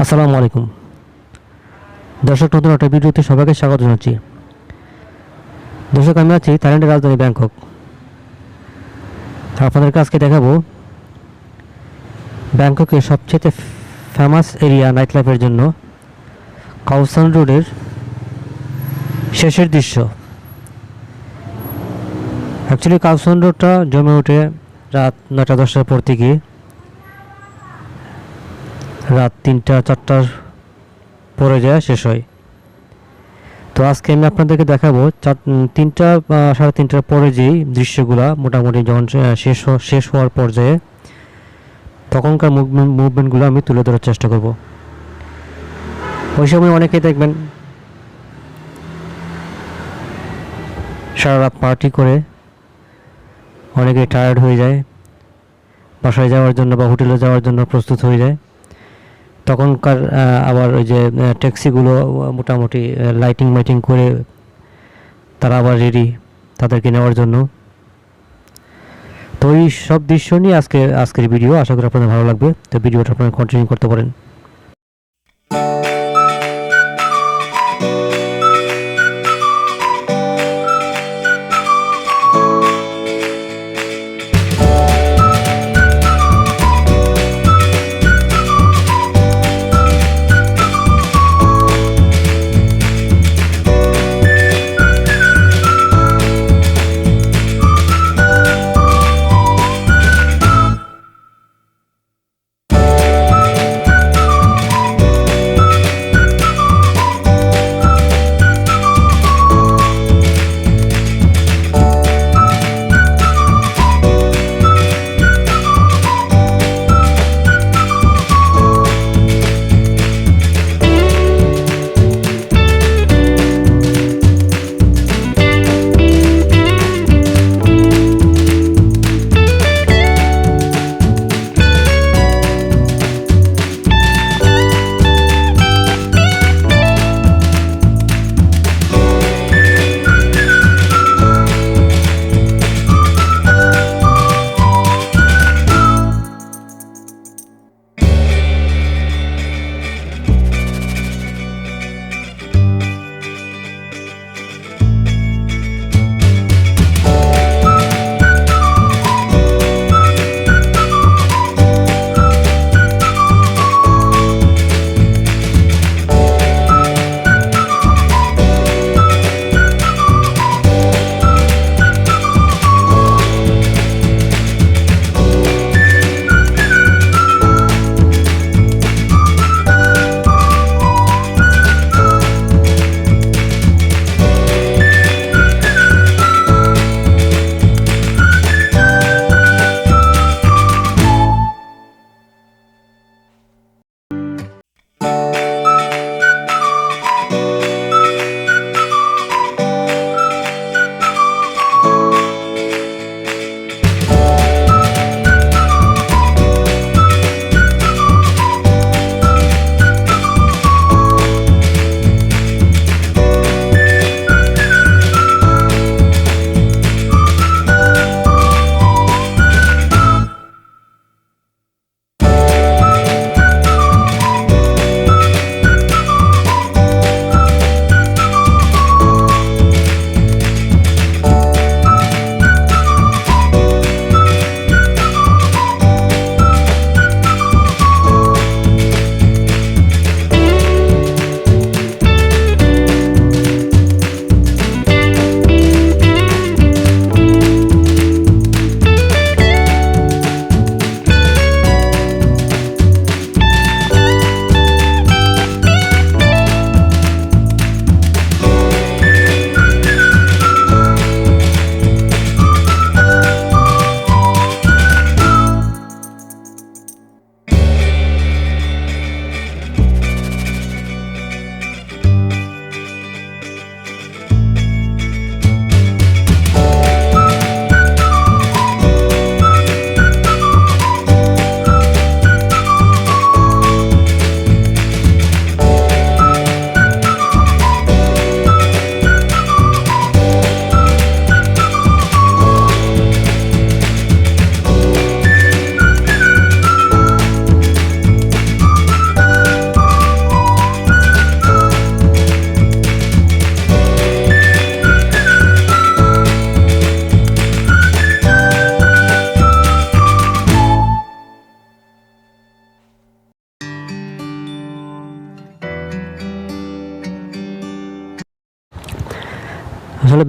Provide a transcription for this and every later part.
আসসালামু আলাইকুম। দর্শক, নতুন একটা ভিডিওতে সবাইকে স্বাগত জানাচ্ছি। দর্শক, আমি আছি থাইল্যান্ডের রাজধানী ব্যাংকক। আর আপনাদেরকে আজকে দেখাবো ব্যাংককের সবচেয়ে ফেমাস এরিয়া নাইট লাইফের জন্য কাউসান রোডের শেষের দৃশ্য। অ্যাকচুয়ালি কাউসান রোডটা জমে ওঠে রাত নটা দশটার পর থেকে। রাত তিনটা, চারটার পরে যায়, শেষ হয়। তো আজকে আমি আপনাদেরকে দেখাবো, চার তিনটা সাড়ে তিনটার পরে যেই দৃশ্যগুলা মোটামুটি যখন শেষ শেষ হওয়ার পর্যায়ে, তখনকার মুভমেন্ট মুভমেন্টগুলো আমি তুলে ধরার চেষ্টা করব। ওই সময় অনেকেই দেখবেন, সারা রাত পার্টি করে, অনেকে টায়ার্ড হয়ে যায়, বাসায় যাওয়ার জন্য বা হোটেলে যাওয়ার জন্য প্রস্তুত হয়ে যায়। তখনকার আবার ওই যে ট্যাক্সিগুলো মোটামুটি লাইটিং মাইটিং করে তারা আবার রেডি তাদেরকে নেওয়ার জন্য। তো এই সব দৃশ্য নিয়ে আজকে, আজকের ভিডিও আশা করি আপনাদের ভালো লাগবে। তো ভিডিওটা আপনারা কন্টিনিউ করতে পারেন।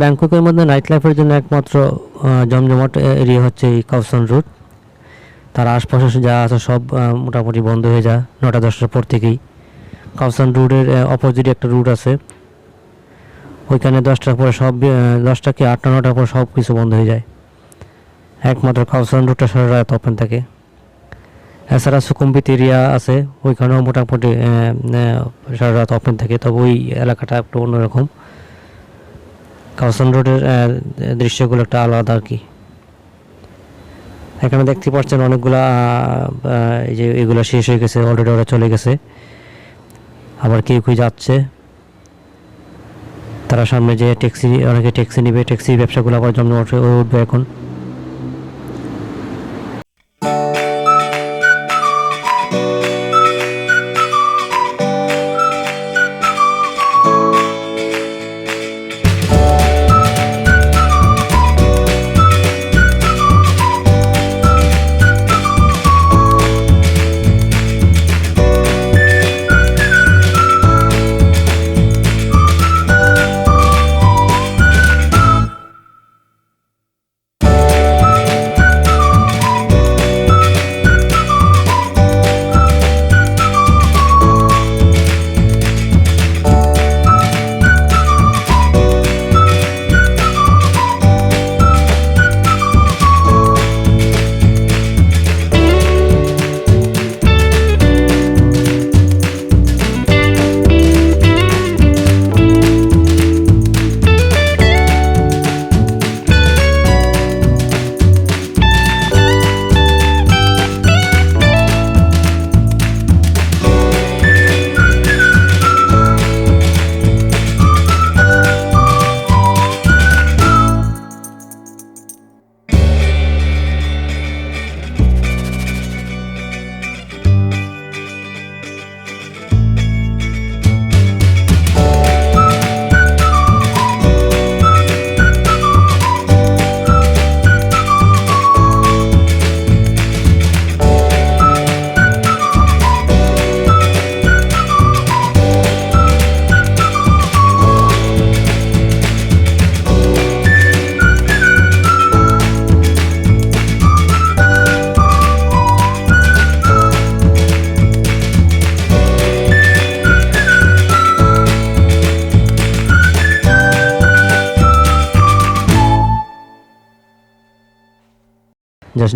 ব্যাংককের মধ্যে নাইট লাইফের জন্য একমাত্র জমজমাট এরিয়া হচ্ছে এই কাউসান রুট তার আশপাশে যা আছে সব মোটামুটি বন্ধ হয়ে যায় নটা দশটার পর থেকেই। কাউসান রুটের অপোজিটে একটা রুট আছে। ওইখানে দশটার পরে সব দশটা কি আটটা নটার পর সব কিছু বন্ধ হয়ে যায়। একমাত্র কাউসান রুটটা সারা রাত ওপেন থাকে। এছাড়া সুকুম্বিত এরিয়া আছে, ওইখানেও মোটামুটি সারা রাত ওপেন থাকে। তবে ওই এলাকাটা একটু অন্যরকম। কাউসান রোডের দৃশ্যগুলো একটা আলাদা আর কি। এখানে দেখতে পাচ্ছেন অনেকগুলা এই যে এগুলো শেষ হয়ে গেছে অলরেডি ওরা চলে গেছে। আবার কেউ কেউ যাচ্ছে। তারা সামনে যে ট্যাক্সি অনেকে ট্যাক্সি নিবে ট্যাক্সি ব্যবসাগুলো আবার হয়ে উঠবে এখন।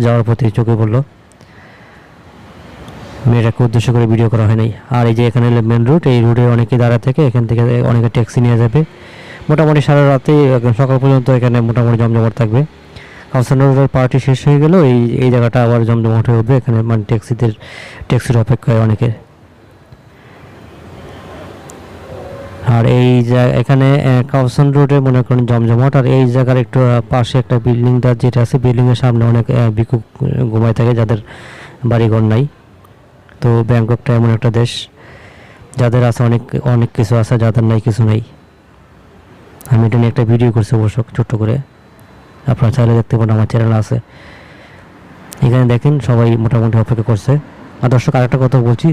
যাওয়ার প্রতি চোখে পড়ল। মেয়েটাকে উদ্দেশ্য করে ভিডিও করা হয়নি আর এই যে এখানে মেন রুট এই রুটে অনেকে দাঁড়া থেকে, এখান থেকে অনেকে ট্যাক্সি নিয়ে যাবে। মোটামুটি সারা রাতে সকাল পর্যন্ত এখানে মোটামুটি জমজমাট থাকবে। কাউসান রোডের পার্টি শেষ হয়ে গেল, এই এই জায়গাটা আবার জমজমাট হয়ে উঠবে। এখানে মানে ট্যাক্সিদের ট্যাক্সির অপেক্ষায় অনেকে আর এই এখানে কাউসান রোডে মনে করেন জমজমাট, আর এই জায়গার একটু পাশে একটা বিল্ডিংটা যেটা আছে, বিল্ডিংয়ের সামনে অনেক ভিক্ষুক ঘুমায় থাকে যাদের বাড়িঘর নাই। তো ব্যাংককটা এমন একটা দেশ, যাদের আছে অনেক অনেক কিছু আছে, যাদের নাই কিছু নাই। আমি এটা নিয়ে একটা ভিডিও করছি অবশ্য, ছোট্ট করে। আপনারা চাইলে দেখতে পারেন, আমার চ্যানেল আছে। এখানে দেখেন, সবাই মোটামুটি অপেক্ষা করছে। আর দর্শক, আরেকটা কথা বলছি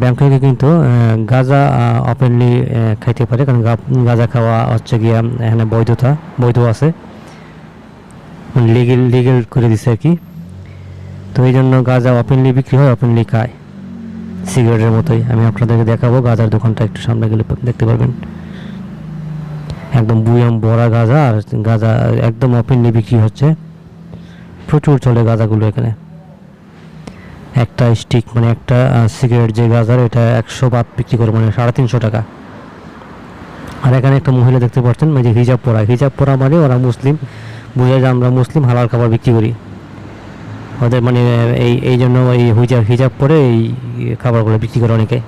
ব্যাংককে কিন্তু গাঁজা ওপেনলি খাইতে পারে। কারণ গাঁজা খাওয়া হচ্ছে গিয়া এখানে বৈধতা, বৈধ আছে। লিগেল লিগেল করে দিছে আর কি। তো এই জন্য গাঁজা ওপেনলি বিক্রি হয় ওপেনলি খায়। সিগারেটের মতোই। আমি আপনাদেরকে দেখাবো, গাঁজার দোকানটা একটু সামনে গেলে দেখতে পারবেন। একদম বুয়াম বড়া গাঁজা, আর গাঁজা একদম ওপেনলি বিক্রি হচ্ছে। প্রচুর চলে গাঁজাগুলো এখানে। একটা স্টিক মানে একটা সিগারেট যে গাজার, এটা একশো বাদ বিক্রি করে মানে সাড়ে তিনশো টাকা। আর এখানে একটা মহিলা দেখতে পাচ্ছেন মানে হিজাব পরা। হিজাব পরা মানে ওরা মুসলিম, বুঝে যে আমরা মুসলিম, হালাল খাবার বিক্রি করি। ওদের মানে এই এই জন্য এই হিজাব হিজাব পরে এই খাবারগুলো বিক্রি করে অনেকে।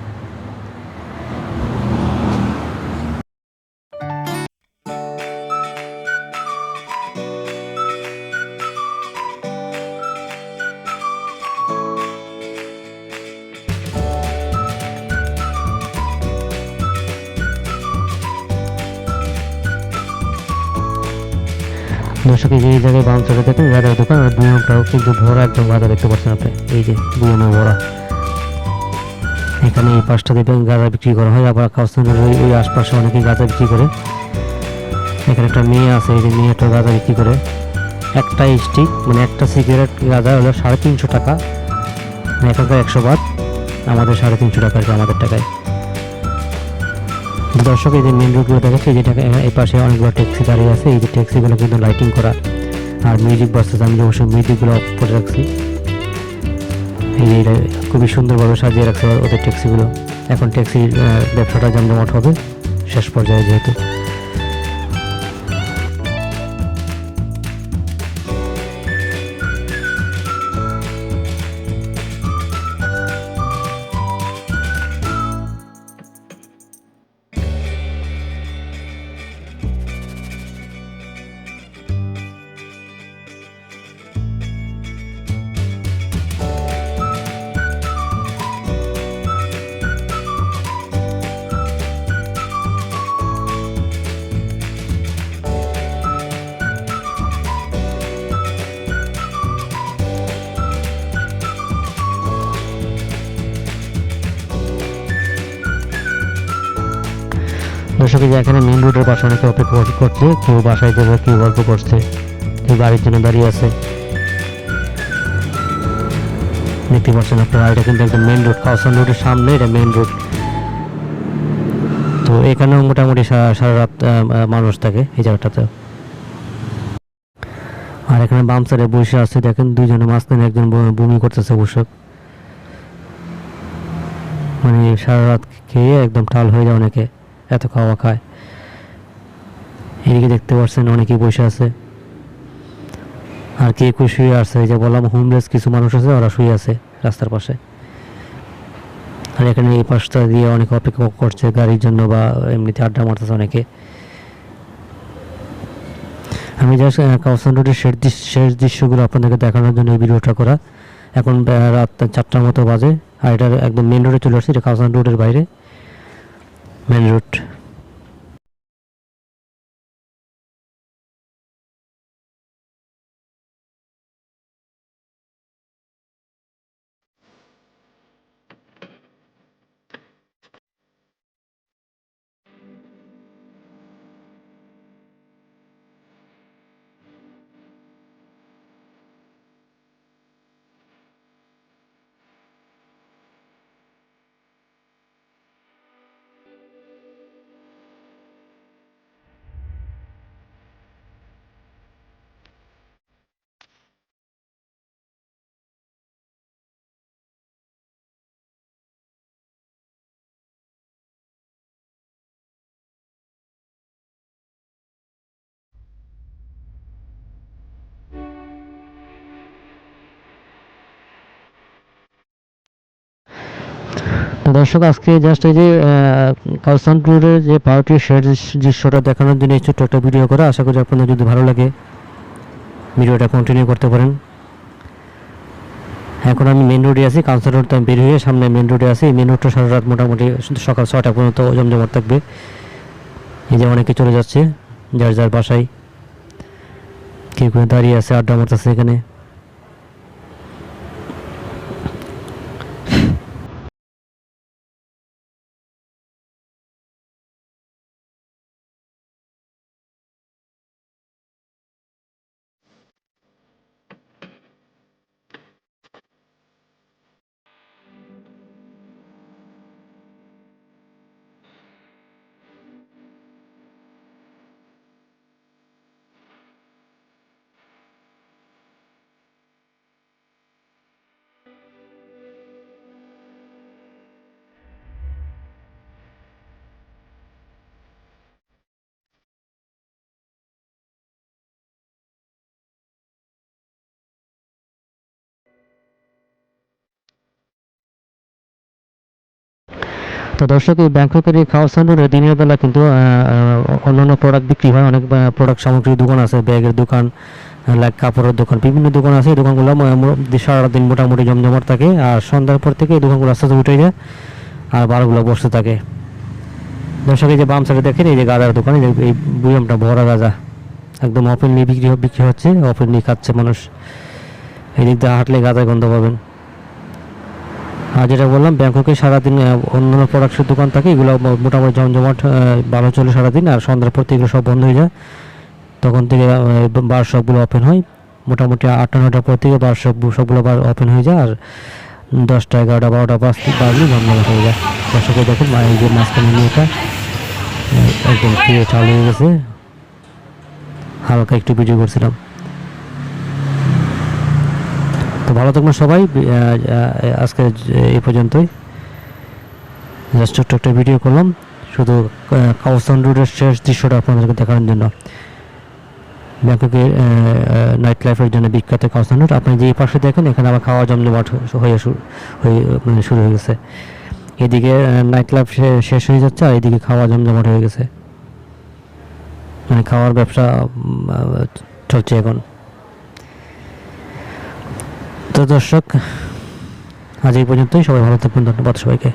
দর্শক, এই যে জায়গায় বাম সাইডে দেখেন গাঁদার দোকান আর বুয়ামটাও কিন্তু ভরা একদম গাঁদা দেখতে পাচ্ছেন আপনি। এই যে দুই বুয়ামে ভরা। এখানে এই পাঁচটা দেখবেন গাঁদা বিক্রি করা হয়, আবার কাউসানের ওই ওই আশপাশে অনেকেই গাঁদা বিক্রি করে। এখানে একটা মেয়ে আছে, এই যে মেয়েটা গাঁজা বিক্রি করে। একটা স্টিক মানে একটা সিগারেট গাঁজা হলো সাড়ে তিনশো টাকা। এখানকার একশো বাদ, আমাদের সাড়ে তিনশো টাকা আমাদের টাকায়। দর্শক, এই যে মেন রোডগুলো দেখাচ্ছে যেটা এই পাশে অনেকগুলো ট্যাক্সি দাঁড়িয়ে আছে। এই যে ট্যাক্সিগুলো কিন্তু লাইটিং করা। আর মিউজিক বাজতেছে আমি অবশ্যই মিউজিকগুলো অফ করে রাখছি। এই যে খুবই সুন্দরভাবে সাজিয়ে রাখতে হবে ওদের ট্যাক্সিগুলো এখন ট্যাক্সির ব্যবসাটা জমজমাট হবে শেষ পর্যায়ে যেহেতু। দর্শক এখানে মেন রোডের পাশে অনেকে অপেক্ষা কর- করছে কেউ বাসায় যাবে কেউ গল্প করছে। কেউ গাড়ির জন্য দাঁড়িয়ে আছে। দেখতে পাচ্ছেন আপনারা, এটা কিন্তু একদম মেন রোড কাউসান রোডের সামনে এটা মেন রোড তো এখানেও মোটামুটি সারা রাত মানুষ থাকে এই জায়গাটাতে। আর এখানে বাম সাইডে বসে আছে, দেখেন দুইজনে মাঝখানে একজন বমি করতেছে বসে মানে সারা রাত খেয়ে একদম টাল হয়ে যায় অনেকে। এত খাওয়া খায় এদিকে দেখতে পাচ্ছেন অনেকেই বসে আছে। আর কে কে শুয়ে আছে যে বললাম হোমলেস কিছু মানুষ আছে, ওরা শুয়ে আছে রাস্তার পাশে। আর এখানে এই পাশটা দিয়ে অনেকে অপেক্ষা করছে গাড়ির জন্য বা এমনিতে আড্ডা মারতেছে অনেকে। আমি জাস্ট কাউসান রোডের শেষ শেষ দৃশ্যগুলো আপনাদেরকে দেখানোর জন্য এই ভিডিওটা করা। এখন রাত চারটার মতো বাজে, আর এটা একদম মেন রোডে চলে আসছে, এটা কাউসান রোডের বাইরে। মেন রোড তো দর্শক, আজকে জাস্ট এই যে কালসান রোডের যে পার্টির শেষ দৃশ্যটা দেখানোর জন্য এই ছোট্ট একটা ভিডিও করা, আশা করি আপনাদের যদি ভালো লাগে ভিডিওটা কন্টিনিউ করতে পারেন। এখন আমি মেন রোডে আছি কাউসান রোড আমি বের হয়ে সামনে মেন রোডে আছি। মেন রোডটা সারা রাত মোটামুটি সকাল ছটা পর্যন্ত জমজমাট থাকবে। এই যে অনেকে চলে যাচ্ছে, যার যার বাসায়। কেউ কেউ দাঁড়িয়ে আছে, আড্ডা মারতেছে এখানে। তো দর্শক, এই ব্যাংককের এই খাওয়াসান রোডে দিনের বেলা কিন্তু অন্যান্য প্রোডাক্ট বিক্রি হয়। অনেক প্রোডাক্ট সামগ্রীর দোকান আছে, ব্যাগের দোকান, লাইক কাপড়ের দোকান, বিভিন্ন দোকান আছে। এই দোকানগুলো সারাদিন মোটামুটি জমজমাট থাকে আর সন্ধ্যার পর থেকে এই দোকানগুলো আস্তে আস্তে উঠে যায় আর বারোগুলো বসতে থাকে। দর্শক, এই যে বাম সাইডে দেখেন, এই যে গাঁদার দোকান, এই বুয়ামটা ভরা গাঁজা একদম ওপেনলি বিক্রি বিক্রি হচ্ছে ওপেনলি খাচ্ছে মানুষ। এই দিক দিয়ে হাঁটলে গাঁজায় গন্ধ পাবেন। আর যেটা বললাম, ব্যাংককে সারাদিন অন্যান্য প্রোডাক্টের দোকান থাকে, এগুলো মোটামুটি জমজমাট ভালো চলে সারাদিন আর সন্ধ্যার পর থেকে এগুলো সব বন্ধ হয়ে যায়। তখন থেকে বার শপগুলো ওপেন হয়। মোটামুটি আটটা নটার পর থেকে বার শপ সবগুলো বার ওপেন হয়ে যায় আর দশটা, এগারোটা, বারোটা বাজতে বাজলে জমজমাট হয়ে যায়। দর্শকে দেখুন এই যে মাঝখানে নিয়েটা একদম পুরো চালু হয়ে গেছে। হালকা একটু ভিডিও করছিলাম। তো ভালো থাকবেন সবাই। আজকে এই পর্যন্তই। জাস্ট ছোট্ট একটা ভিডিও করলাম। শুধু কাউসান রোডের শেষ দৃশ্যটা আপনাদেরকে দেখানোর জন্য। ব্যাংককের নাইট লাইফের জন্য বিখ্যাত কাউসান রোড আপনি যে পাশে দেখেন, এখানে আবার খাওয়া হয়ে শুরু হয়ে মানে শুরু হয়ে গেছে। এদিকে নাইট লাইফ শেষ হয়ে যাচ্ছে আর এদিকে খাওয়া জমজমাট হয়ে গেছে। মানে খাওয়ার ব্যবসা চলছে এখন। তো দর্শক আজ এই পর্যন্তই। সবাই ভালো থাকবেন ধন্যবাদ সবাইকে।